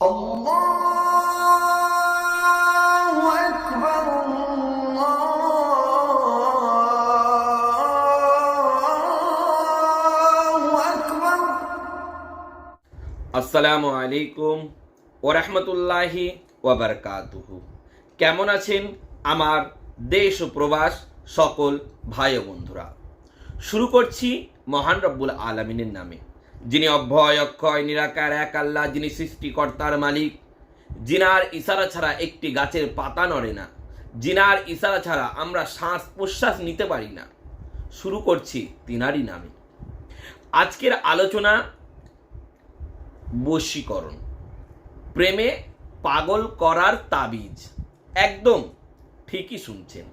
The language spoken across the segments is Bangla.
আসসালামু আলাইকুম ওরহমতুল্লাহি ওয়াবারকাতুহু কেমন আছেন আমার দেশ ও প্রবাস সকল ভাই বন্ধুরা? শুরু করছি মহান রব্বুল আলমিনের নামে। যিনি অভয়, অক্ষয়, নিরাকার, এক আল্লাহ, যিনি সৃষ্টিকর্তার মালিক। জিনার ইশারা ছাড়া একটি গাছের পাতা নড়ে না। জিনার ইশারা ছাড়া আমরা শ্বাস প্রশ্বাস নিতে পারি না। শুরু করছি তিনারই নামে। আজকের আলোচনা বশীকরণ। প্রেমে পাগল করার তাবিজ। একদম ঠিকই শুনছেন।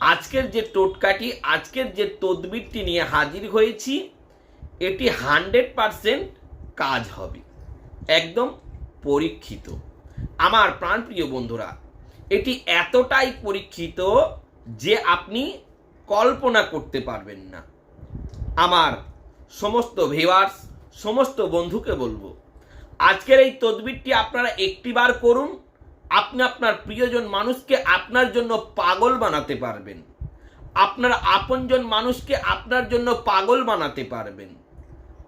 আজকের যে টোটকাটি, আজকের যে তদবিরটি নিয়ে হাজির হয়েছি এটি হান্ড্রেড পারসেন্ট কাজ হবে। একদম পরীক্ষিত। আমার প্রাণপ্রিয় বন্ধুরা, এটি এতটাই পরীক্ষিত যে আপনি কল্পনা করতে পারবেন না। আমার সমস্ত ভিউয়ার্স সমস্ত বন্ধুকে বলব, আজকের এই তদবিরটি আপনারা একটিবার করুন। আপনি আপনার প্রিয়জন মানুষকে আপনার জন্য পাগল বানাতে পারবেন। আপনার আপনজন মানুষকে আপনার জন্য পাগল বানাতে পারবেন।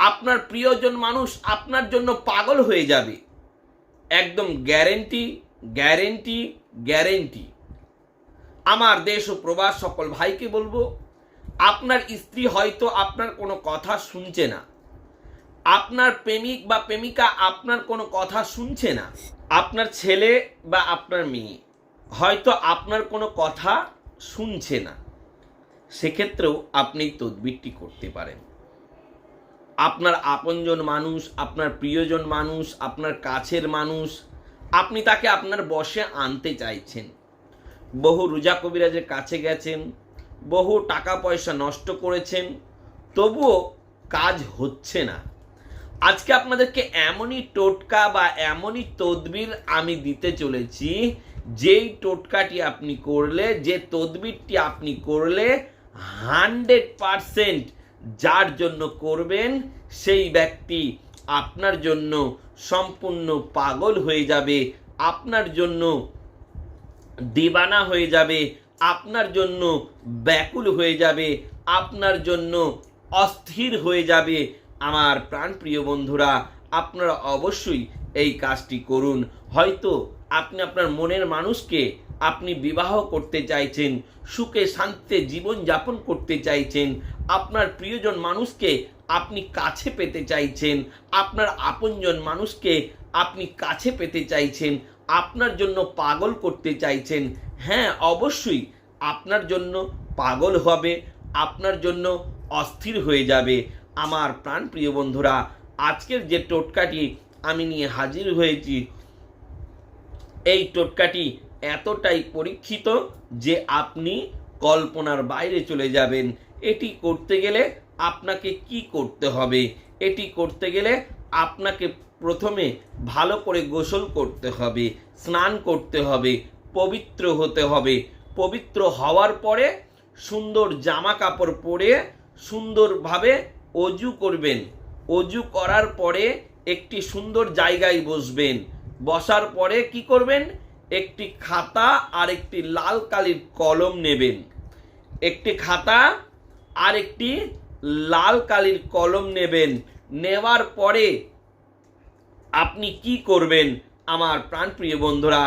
আপনার প্রিয়জন মানুষ আপনার জন্য পাগল হয়ে যাবে। একদম গ্যারেন্টি গ্যারেন্টি গ্যারেন্টি আমার দেশ ও প্রবাস সকল ভাইকে বলব, আপনার স্ত্রী হয়তো আপনার কোনো কথা শুনছে না। আপনার প্রেমিক বা প্রেমিকা আপনার কোনো কথা শুনছে না। আপনার ছেলে বা আপনার মেয়ে হয়তো আপনার কোনো কথা শুনছে না। সেক্ষেত্রেও আপনি তদবিরটি করতে পারেন। আপনার আপনজন মানুষ, আপনার প্রিয়জন মানুষ, আপনার কাছের মানুষ, আপনি তাকে আপনার বসে আনতে চাইছেন। বহু রুজা কবিরাজের কাছে গেছেন, বহু টাকা পয়সা নষ্ট করেছেন, তবুও কাজ হচ্ছে না। আজকে আপনাদেরকে এমনই টোটকা বা এমনই তদবির আমি দিতে চলেছি, যেই টোটকাটি আপনি করলে, যে তদবিরটি আপনি করলে, হান্ড্রেড পারসেন্ট যার জন্য করবেন, সেই ব্যক্তি আপনার জন্য সম্পূর্ণ পাগল হয়ে যাবে, আপনার জন্য দিবানা হয়ে যাবে, আপনার জন্য ব্যাকুল হয়ে যাবে, আপনার জন্য অস্থির হয়ে যাবে। আমার প্রাণপ্রিয় বন্ধুরা, আপনারা অবশ্যই এই কাজটি করুন। হয়তো আপনি আপনার মনের মানুষকে আপনি বিবাহ করতে চাইছেন, সুখে শান্তিতে জীবন যাপন করতে চাইছেন আপনার প্রিয়জন মানুষকে আপনি কাছে পেতে চাইছেন, আপনার আপনজন মানুষকে আপনি কাছে পেতে চাইছেন, আপনার জন্য পাগল করতে চাইছেন হ্যাঁ অবশ্যই আপনার জন্য পাগল হবে, আপনার জন্য অস্থির হয়ে যাবে। আমার প্রাণ প্রিয় বন্ধুরা, আজকের যে টোটকাটি আমি নিয়ে হাজির হয়েছি, এই টোটকাটি এতটাই পরীক্ষিত যে আপনি কল্পনার বাইরে চলে যাবেন। এটি করতে গেলে আপনাকে কি করতে হবে? এটি করতে গেলে আপনাকে প্রথমে ভালো করে গোসল করতে হবে, স্নান করতে হবে, পবিত্র হতে হবে। পবিত্র হওয়ার পরে সুন্দর জামা কাপড় পরে সুন্দরভাবে অজু করবেন। অজু করার পরে একটি সুন্দর জায়গায় বসবেন। বসার পরে কি করবেন? একটি খাতা আর একটি লাল কালির কলম নেবেন। একটি খাতা আর একটি লাল কালির কলম নেবেন। নেওয়ার পরে আপনি কি করবেন? আমার প্রাণপ্রিয় বন্ধুরা,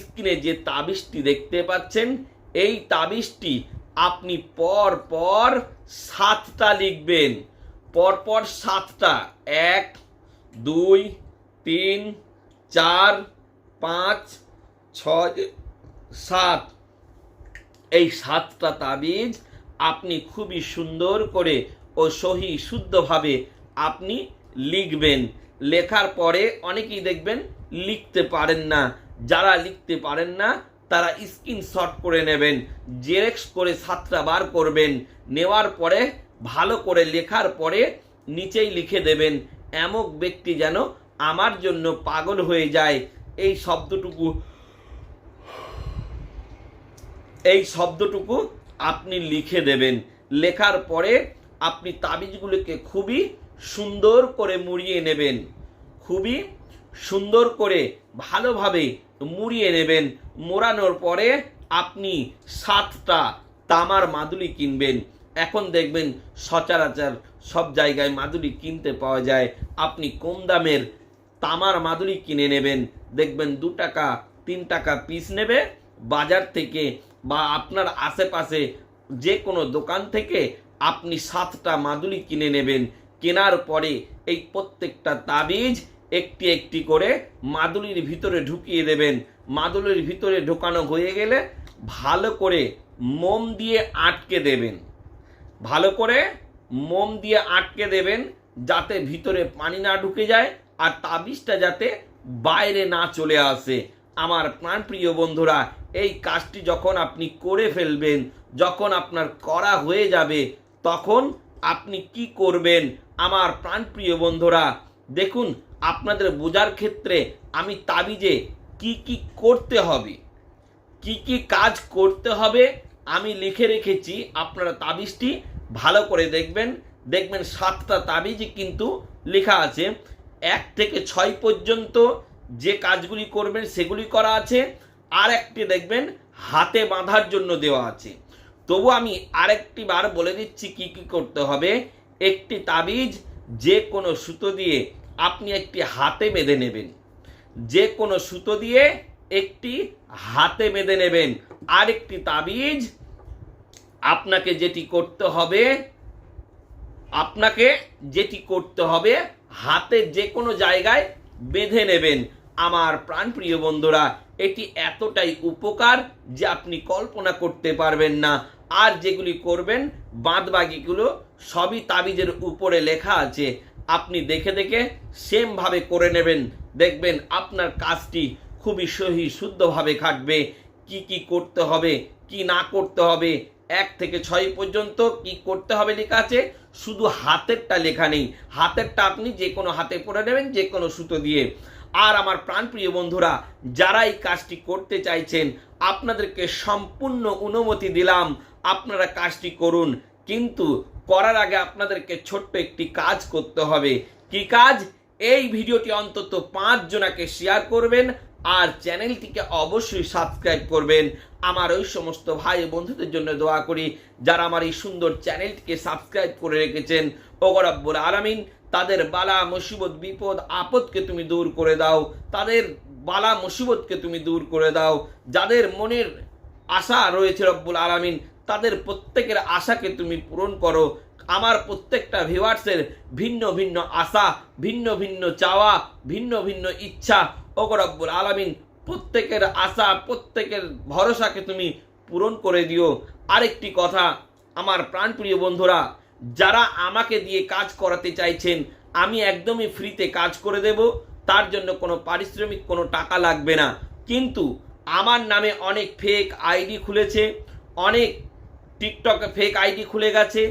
স্ক্রিনে যে তাবিজটি দেখতে পাচ্ছেন, এই তাবিজটি আপনি পর পর সাতটা লিখবেন। পর পর সাতটা, এক, দুই, তিন, চার, পাঁচ, ছয়, সাত। এই সাতটা তাবিজ আপনি খুবই সুন্দর করে ও সহি শুদ্ধভাবে আপনি লিখবেন। লেখার পরে অনেকেই দেখবেন লিখতে পারেন না। যারা লিখতে পারেন না, তারা স্ক্রিনশট করে নেবেন জেরেক্স করে সাতটা বার করবেন। নেওয়ার পরে, ভালো করে লেখার পরে নিচেই লিখে দেবেন, এমক ব্যক্তি যেন আমার জন্য পাগল হয়ে যায়। এই শব্দটুকু এই শব্দটুকু আপনি লিখে দেবেন। লেখার পরে আপনি তাবিজগুলোকে খুবই সুন্দর করে মুড়িয়ে নেবেন। খুবই সুন্দর করে ভালোভাবে মুড়িয়ে নেবেন। মোড়ানোর পরে আপনি সাতটা তামার মাদুলি কিনবেন। এখন দেখবেন সচরাচর সব জায়গায় মাদুলি কিনতে পাওয়া যায়। আপনি কম দামের তামার মাদুলি কিনে নেবেন। দেখবেন দু টাকা, তিন টাকা পিস নেবে। বাজার থেকে বা আপনার আশেপাশে যে কোনো দোকান থেকে আপনি সাতটা মাদুলি কিনে নেবেন। কেনার পরে এই প্রত্যেকটা তাবিজ একটি একটি করে মাদুলির ভিতরে ঢুকিয়ে দেবেন। মাদুলির ভিতরে ঢোকানো হয়ে গেলে ভালো করে মোম দিয়ে আটকে দেবেন। ভালো করে মোম দিয়ে আটকে দেবেন যাতে ভিতরে পানি না ঢুকে যায় আর তাবিজটা যাতে বাইরে না চলে আসে। আমার প্রাণপ্রিয় বন্ধুরা, এই কাজটি যখন আপনি করে ফেলবেন, যখন আপনার করা হয়ে যাবে, তখন আপনি কি করবেন? আমার প্রাণপ্রিয় বন্ধুরা, দেখুন, আপনাদের বোঝার ক্ষেত্রে আমি তাবিজে কি কি করতে হবে, কি কি কাজ করতে হবে আমি লিখে রেখেছি। আপনারা তাবিজটি ভালো করে দেখবেন। দেখবেন সাতটা তাবিজই কিন্তু লেখা আছে। এক থেকে ছয় পর্যন্ত যে কাজগুলি করবেন সেগুলি করা আছে। আর একটি দেখবেন, হাতে বাঁধার জন্য দেওয়া আছে। তবু আমি আরেকটি বার বলে দিচ্ছি কি কি করতে হবে। একটি তাবিজ, যে কোনো সুতো দিয়ে আপনি একটি হাতে বেঁধে নেবেন। যে কোনো সুতো দিয়ে একটি হাতে বেঁধে নেবেন। আরেকটি তাবিজ, আপনাকে যেটি করতে হবে, আপনাকে যেটি করতে হবে, হাতে যে কোনো জায়গায় বেঁধে নেবেন। আমার প্রাণপ্রিয় বন্ধুরা, এটি এতটাই উপকার যে আপনি কল্পনা করতে পারবেন না। আর যেগুলি করবেন, বাদবাকিগুলো সবই তাবিজের উপরে লেখা আছে। আপনি দেখে দেখে সেমভাবে করে নেবেন। দেখবেন আপনার কাজটি খুবই সহি শুদ্ধভাবে খাটবে। কি কি করতে হবে, কি না করতে হবে, এক থেকে ছয় পর্যন্ত কি করতে হবে লেখা আছে। শুধু হাতেরটা লেখা নেই। হাতেরটা আপনি যে কোনো হাতে পরে নেবেন যে কোনো সুতো দিয়ে। আর আমার প্রাণপ্রিয় বন্ধুরা, যারা এই কাজটি করতে চাইছেন, আপনাদেরকে সম্পূর্ণ অনুমতি দিলাম, আপনারা কাজটি করুন। কিন্তু করার আগে আপনাদেরকে ছোট্ট একটি কাজ করতে হবে। কি কাজ? এই ভিডিওটি অন্তত পাঁচ জনাকে শেয়ার করবেন আর চ্যানেলটিকে অবশ্যই সাবস্ক্রাইব করবেন। আমার ওই সমস্ত ভাই বন্ধুদের জন্য দোয়া করি, যারা আমার এই সুন্দর চ্যানেলটিকে সাবস্ক্রাইব করে রেখেছেন। ওগরাব্বুল আলামিন, তাদের বালা, মুসিবত, বিপদ, আপদকে তুমি দূর করে দাও। তাদের বালা, মুসিবতকে তুমি দূর করে দাও। যাদের মনের আশা রয়েছে রব্বুল আলামিন, তাদের প্রত্যেকের আশাকে তুমি পূরণ করো। আমার প্রত্যেকটা ভিউয়ার্সের ভিন্ন ভিন্ন আশা, ভিন্ন ভিন্ন চাওয়া, ভিন্ন ভিন্ন ইচ্ছা। ওগরব্বুল আলামিন, প্রত্যেকের আশা, প্রত্যেকের ভরসাকে তুমি পূরণ করে দিও। আরেকটি কথা, আমার প্রাণপ্রিয় বন্ধুরা, যারা আমাকে দিয়ে কাজ করাতে চাইছেন, আমি একদমই ফ্রিতে কাজ করে দেব। তার জন্য কোনো পারিশ্রমিক, কোনো টাকা লাগবে না। কিন্তু আমার নামে অনেক ফেক আইডি খুলেছে, অনেক টিকটকে ফেক আইডি খুলে গেছে।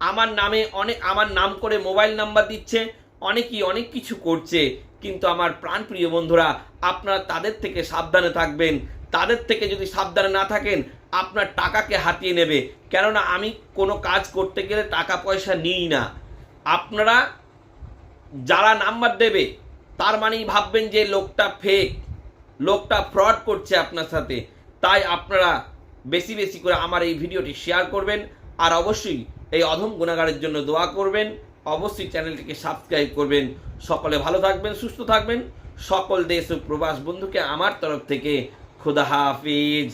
আমার নামে অনেক, আমার নাম করে মোবাইল নাম্বার দিচ্ছে, অনেকেই অনেক কিছু করছে। কিন্তু আমার প্রাণপ্রিয় বন্ধুরা, আপনারা তাদের থেকে সাবধানে থাকবেন। তাদের থেকে যদি সাবধানে না থাকেন, আপনার টাকাকে হাতিয়ে নেবে। কেননা আমি কোনো কাজ করতে গেলে টাকা পয়সা নিই না। আপনারা যারা নাম্বার দেবে, তার মানেই ভাববেন যে লোকটা ফেক লোকটা ফ্রড করছে আপনার সাথে। তাই আপনারা বেশি বেশি করে আমার এই ভিডিওটি শেয়ার করবেন। আর অবশ্যই এই অধম গুণাগারের জন্য দোয়া করবেন। অবশ্যই চ্যানেলটিকে সাবস্ক্রাইব করবেন। সকলে ভালো থাকবেন, সুস্থ থাকবেন। সকল দেশ ও প্রবাস বন্ধুকে আমার তরফ থেকে খুদা হাফিজ।